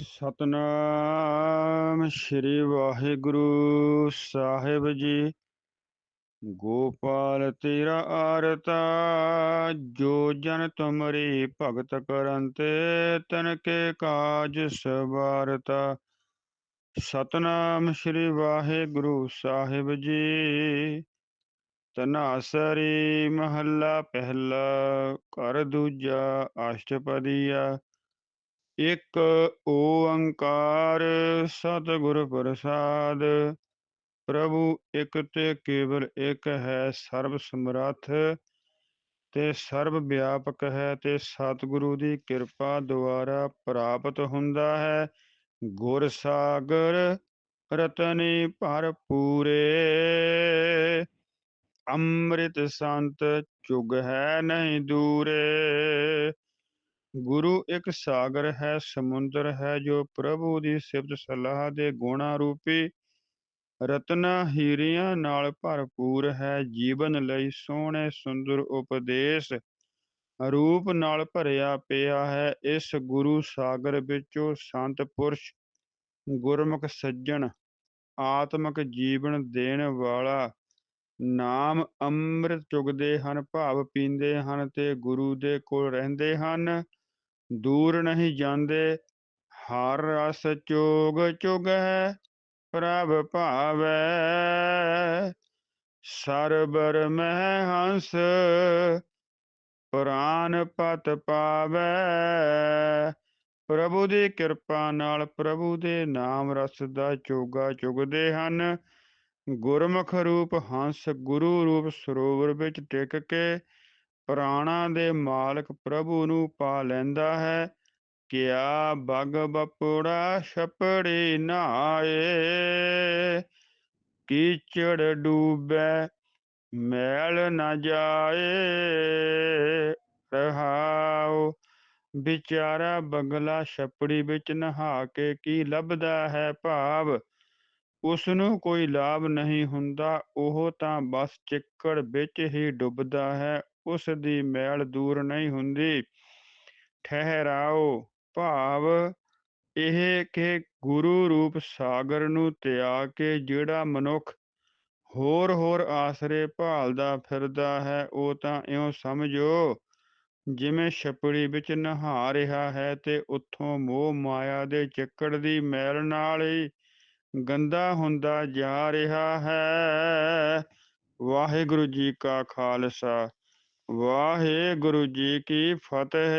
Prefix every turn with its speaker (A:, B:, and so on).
A: ਸਤਨਾਮ ਸ੍ਰੀ ਵਾਹਿਗੁਰੂ ਸਾਹਿਬ ਜੀ। ਗੋਪਾਲ ਤੇਰਾ ਆਰਤਾ, ਜੋ ਜਨ ਤੁਮਰੀ ਭਗਤ ਕਰੰਤੇ ਤਨ ਕੇ ਕਾਜ ਸਵਾਰਤਾ। ਸਤਨਾਮ ਸ੍ਰੀ ਵਾਹਿਗੁਰੂ ਸਾਹਿਬ ਜੀ। ਤਨਾਸਰੀ ਮਹੱਲਾ ਪਹਿਲਾ ਕਰ ਦੂਜਾ, ਅਸ਼ਟਪਦੀਆ। ਇਕ ਓੰਕਾਰ ਸਤਿਗੁਰ ਪ੍ਰਸਾਦ, ਪ੍ਰਭੂ ਇਕ ਤੇ ਕੇਵਲ ਇਕ ਹੈ ਸਰਬ ਸਮਰੱਥ, ਤੇ ਸਰਬ ਵਿਆਪਕ ਹੈ ਤੇ ਸਤਿਗੁਰੂ ਦੀ ਕਿਰਪਾ ਦੁਆਰਾ ਪ੍ਰਾਪਤ ਹੁੰਦਾ ਹੈ। ਗੁਰ ਸਾਗਰ ਰਤਨੀ ਭਰਪੂਰੇ ਅੰਮ੍ਰਿਤ ਸੰਤ ਚੁਗ ਹੈ ਨਹੀਂ ਦੂਰੇ। ਗੁਰੂ ਇੱਕ ਸਾਗਰ ਹੈ, ਸਮੁੰਦਰ ਹੈ, ਜੋ ਪ੍ਰਭੂ ਦੀ ਸਿਫਤ ਸਲਾਹ ਦੇ ਗੁਣਾ ਰੂਪੀ ਰਤਨਾ ਹੀਰਿਆਂ ਨਾਲ ਭਰਪੂਰ ਹੈ। ਜੀਵਨ ਲਈ ਸੋਹਣੇ ਸੁੰਦਰ ਉਪਦੇਸ਼ ਰੂਪ ਨਾਲ ਭਰਿਆ ਪਿਆ ਹੈ। ਇਸ ਗੁਰੂ ਸਾਗਰ ਵਿੱਚੋਂ ਸੰਤ ਪੁਰਸ਼, ਗੁਰਮੁਖ ਸੱਜਣ, ਆਤਮਿਕ ਜੀਵਨ ਦੇਣ ਵਾਲਾ ਨਾਮ ਅੰਮ੍ਰਿਤ ਚੁਗਦੇ ਹਨ, ਭਾਵ ਪੀਂਦੇ ਹਨ ਤੇ ਗੁਰੂ ਦੇ ਕੋਲ ਰਹਿੰਦੇ ਹਨ। ਦੂਰ ਨਹੀਂ ਜਾਂਦੇ, ਹਰ ਰਸ ਚੋਗ ਚੁਗੈ ਪ੍ਰਭ ਭਾਵੈ। ਸਰਬਰ ਮਹਿ ਹੰਸ ਪ੍ਰਾਨ ਪਤ ਪਾਵੈ। ਪ੍ਰਭੂ ਦੀ ਕਿਰਪਾ ਨਾਲ ਪ੍ਰਭੂ ਦੇ ਨਾਮ ਰਸ ਦਾ ਚੋਗਾ ਚੁਗਦੇ ਹਨ। ਗੁਰਮੁਖ ਰੂਪ ਹੰਸ, ਗੁਰੂ ਰੂਪ ਸਰੋਵਰ ਵਿੱਚ ਟਿਕ ਕੇ ਪ੍ਰਾਣਾ ਦੇ ਮਾਲਕ ਪ੍ਰਭੂ ਨੂੰ ਪਾ ਲੈਂਦਾ ਹੈ। ਕਿਆ ਬਗ ਬਪੋੜਾ ਛਪੜੀ ਨਾਏ, ਕੀਚੜ ਡੂਬੈ ਮੈਲ ਨਾ ਜਾਏ। ਰਹਾਉ ਵਿਚਾਰਾ ਬਗਲਾ ਛਪੜੀ ਵਿੱਚ ਨਹਾ ਕੇ ਕੀ ਲੱਭਦਾ ਹੈ ਭਾਵ? ਉਸ ਨੂੰ ਕੋਈ ਲਾਭ ਨਹੀਂ ਹੁੰਦਾ, ਉਹ ਤਾਂ ਬਸ ਚਿੱਕੜ ਵਿੱਚ ਹੀ ਡੁੱਬਦਾ ਹੈ। ਉਸ ਦੀ ਮੈਲ ਦੂਰ ਨਹੀਂ ਹੁੰਦੀ। ਠਹਿਰਾਓ, ਭਾਵ ਇਹ ਕਿ ਗੁਰੂ ਰੂਪ ਸਾਗਰ ਨੂੰ ਤਿਆਗ ਕੇ ਜਿਹੜਾ ਮਨੁੱਖ ਹੋਰ ਹੋਰ ਆਸਰੇ ਭਾਲਦਾ ਫਿਰਦਾ ਹੈ, ਉਹ ਤਾਂ ਇਉਂ ਸਮਝੋ, ਜਿਵੇਂ ਛਪੜੀ ਵਿੱਚ ਨਹਾ ਰਿਹਾ ਹੈ ਤੇ ਉੱਥੋਂ ਮੋਹ ਮਾਇਆ ਦੇ ਚੱਕੜ ਦੀ ਮੈਲ ਨਾਲ ਹੀ ਗੰਦਾ ਹੁੰਦਾ ਜਾ ਰਿਹਾ ਹੈ। ਵਾਹਿਗੁਰੂ ਜੀ ਕਾ ਖਾਲਸਾ। ਵਾਹਿਗੁਰੂ ਜੀ ਕੀ ਫਤਿਹ।